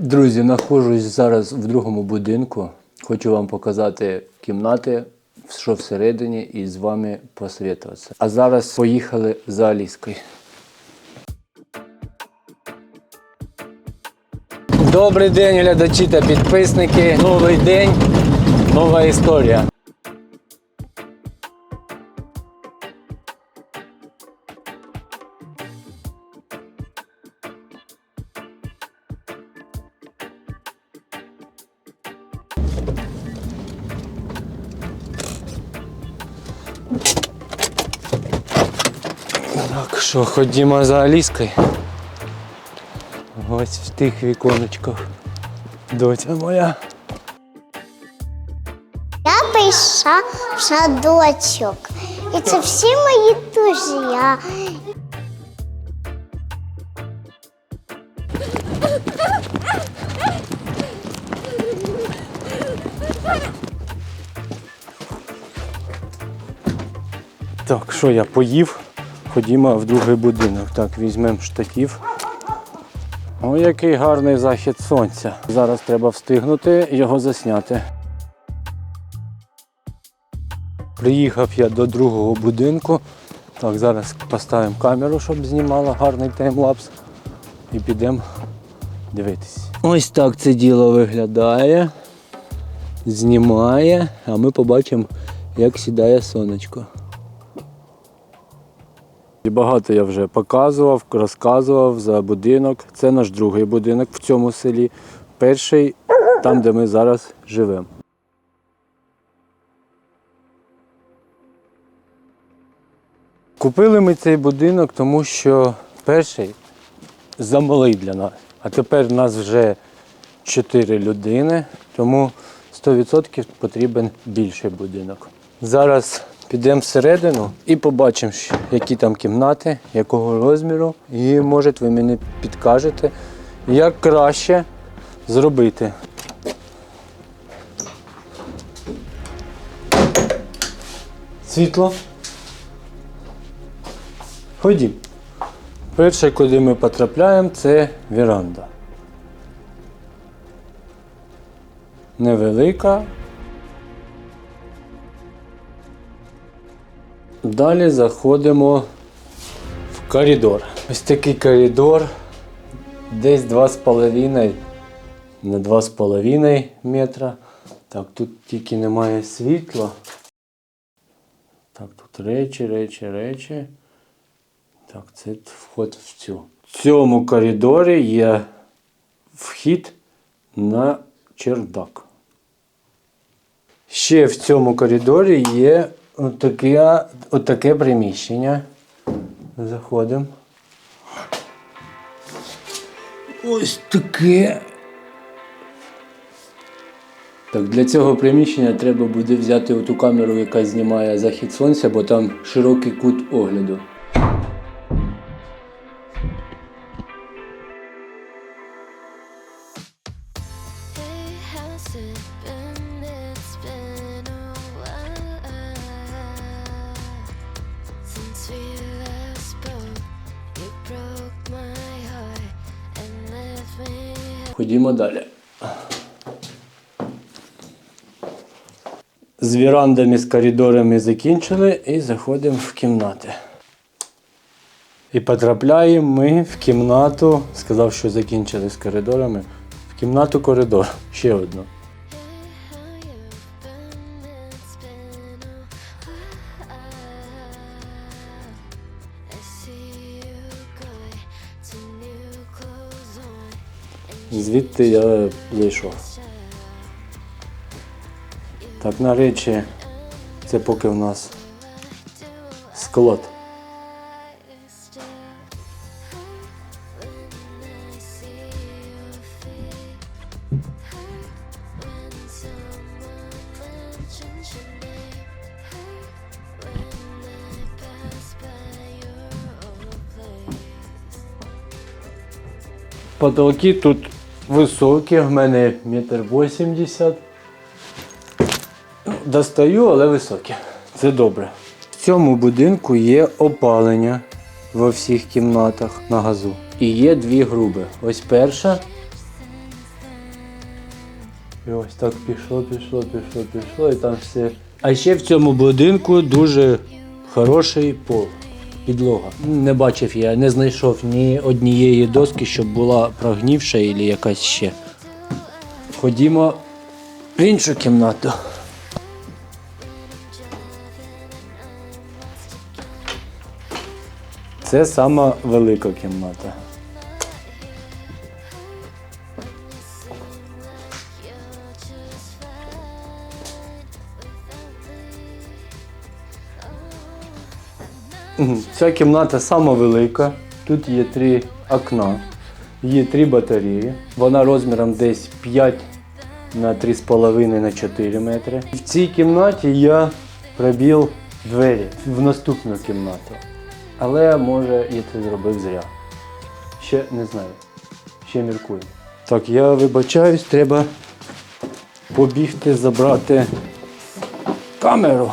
Друзі, знаходжусь зараз в другому будинку. Хочу вам показати кімнати, що всередині, і з вами посвітуватися. А зараз поїхали за Аліскою. Добрий день, глядачі та підписники. Новий день, нова історія. Що, ходімо за Аліскою. Ось в тих віконечках. Доця моя. Я прийшла в садочок. І це всі мої друзі. Так, що я поїв? Ходімо в другий будинок. Так, візьмемо штатів. О, який гарний захід сонця. Зараз треба встигнути його засняти. Приїхав я до другого будинку. Так, зараз поставимо камеру, щоб знімала гарний таймлапс. І підемо дивитись. Ось так це діло виглядає. Знімає, а ми побачимо, як сідає сонечко. І багато я вже показував, розказував за будинок. Це наш другий будинок в цьому селі. Перший там, де ми зараз живемо. Купили ми цей будинок, тому що перший замалий для нас. А тепер нас вже чотири людини, тому 100% потрібен більший будинок. Зараз підемо всередину і побачимо, які там кімнати, якого розміру. І може ви мені підкажете, як краще зробити. Світло. Ходім. Перше, куди ми потрапляємо, це віранда. Невелика. Далі заходимо в коридор. Ось такий коридор, десь 2,5 на 2,5 метра. Так, тут тільки немає світла. Так, тут речі, речі, речі. Так, це вход в цю. В цьому коридорі є вхід на чердак. Ще в цьому коридорі є отаке, отаке приміщення. Заходимо. Ось таке. Так, для цього приміщення треба буде взяти оту камеру, яка знімає захід сонця, бо там широкий кут огляду. Hey, Ходімо далі. З вірандами, з коридорами закінчили і заходимо в кімнати. І потрапляємо ми в кімнату, сказав, що закінчили з коридорами. В кімнату коридор. Ще одну. Звідти я зайшов. Так, на речі, це поки в нас склад. Потолки тут високі, в мене метр вісімдесят. Достаю, але високі. Це добре. В цьому будинку є опалення во всіх кімнатах на газу. І є дві груби. Ось перша І ось так пішло, пішло, пішло, пішло, і там все. А ще в цьому будинку дуже хороший пол. Підлога. Не бачив я, не знайшов ні однієї доски, щоб була прогнівша або якась ще. Ходімо в іншу кімнату. Це сама велика кімната. Ця кімната сама велика. Тут є три окна, є три батареї. Вона розміром десь 5 на 3,5 на 4 метри. В цій кімнаті я пробіл двері в наступну кімнату. Але може я це зробив зря. Ще не знаю. Ще міркую. Так, я вибачаюсь, треба побігти забрати камеру.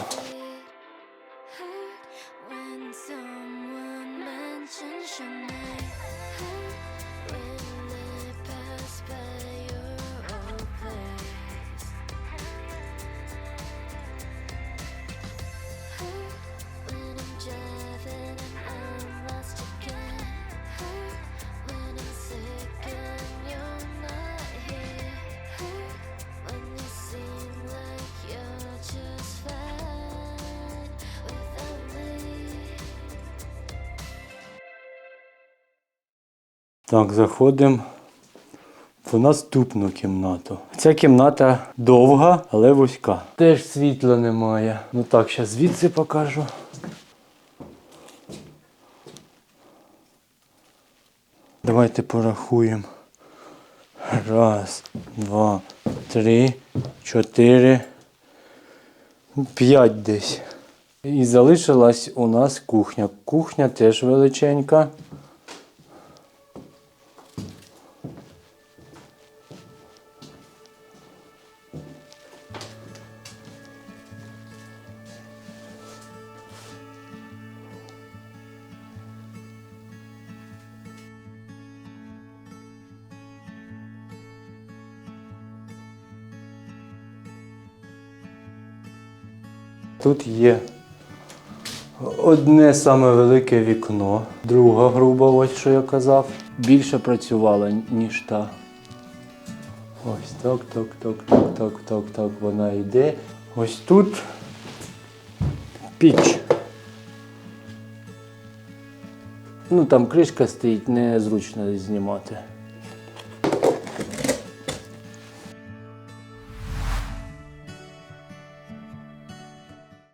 Так, заходимо в наступну кімнату. Ця кімната довга, але вузька. Теж світла немає. Ну так, зараз звідси покажу. Давайте порахуємо. Раз, два, три, чотири, п'ять десь. І залишилась у нас кухня. Кухня теж величенька. Тут є одне саме велике вікно, друга груба, ось що я казав. Більше працювала, ніж та. Ось так, так, так, так, так, так, так вона йде. Ось тут піч. Ну там кришка стоїть, незручно знімати.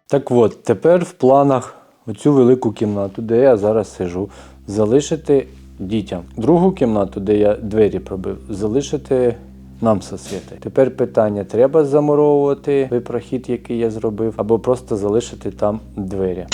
Так от, тепер в планах оцю велику кімнату, де я зараз сижу, залишити дітям. Другу кімнату, де я двері пробив, залишити нам сосвіти. Тепер питання: треба замуровувати той прохід, який я зробив, або просто залишити там двері.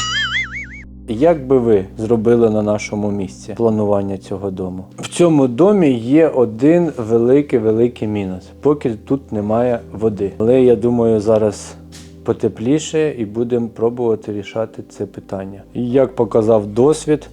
Як би ви зробили на нашому місці планування цього дому? В цьому домі є один великий великий мінус. Поки тут немає води. Але я думаю, зараз потепліше і будемо пробувати рішати це питання. І як показав досвід,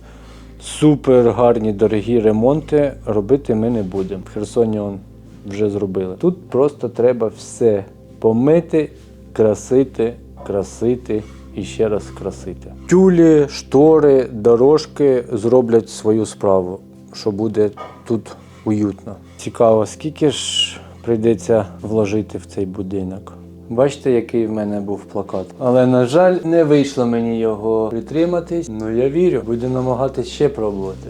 супер гарні дорогі ремонти робити ми не будемо. В Херсоні он вже зробили. Тут просто треба все помити, красити, красити і ще раз красити. Тюлі, штори, дорожки зроблять свою справу, що буде тут уютно. Цікаво, скільки ж прийдеться вложити в цей будинок. Бачите, який в мене був плакат. Але, на жаль, не вийшло мені його притриматись. Ну я вірю, буду намагатись ще пробувати.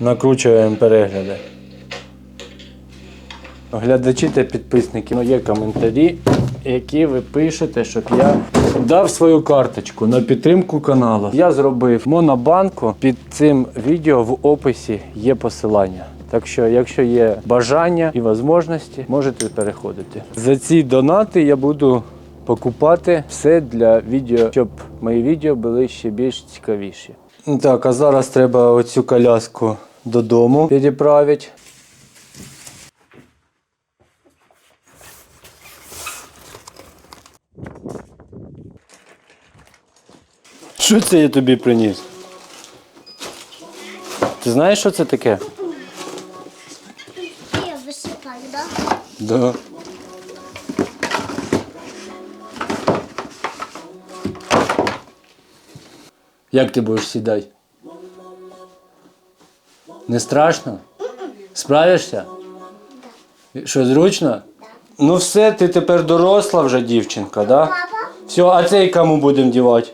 Накручуємо перегляди. Глядачі та підписники, ну, є коментарі, які ви пишете, щоб я дав свою карточку на підтримку каналу. Я зробив монобанку. Під цим відео в описі є посилання. Так що, якщо є бажання і можливості, можете переходити. За ці донати я буду покупати все для відео, щоб мої відео були ще більш цікавіші. Так, а зараз треба оцю коляску додому переправити. Що це я тобі приніс? Ти знаєш, що це таке? Да. Як ти будеш сідати? Не страшно? Справишся? Що, зручно? Ну все, ти тепер доросла вже дівчинка, да? Все, а цей кому будемо дівати?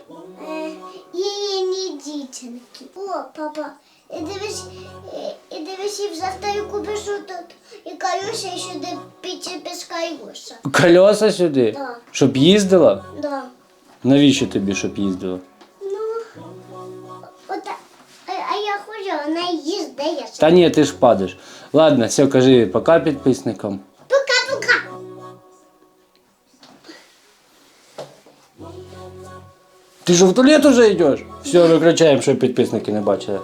Кольоса сюди? Да. Щоб їздила? Да. Навіщо тобі, щоб їздила? Ну, ота, а, а я хочу, вона їздить. Та ні, ти ж падаєш. Ладно, все, кажи пока підписникам. Пока-пока. Ти ж в туалет уже йдеш? Все, виключаємо, щоб підписники не бачили.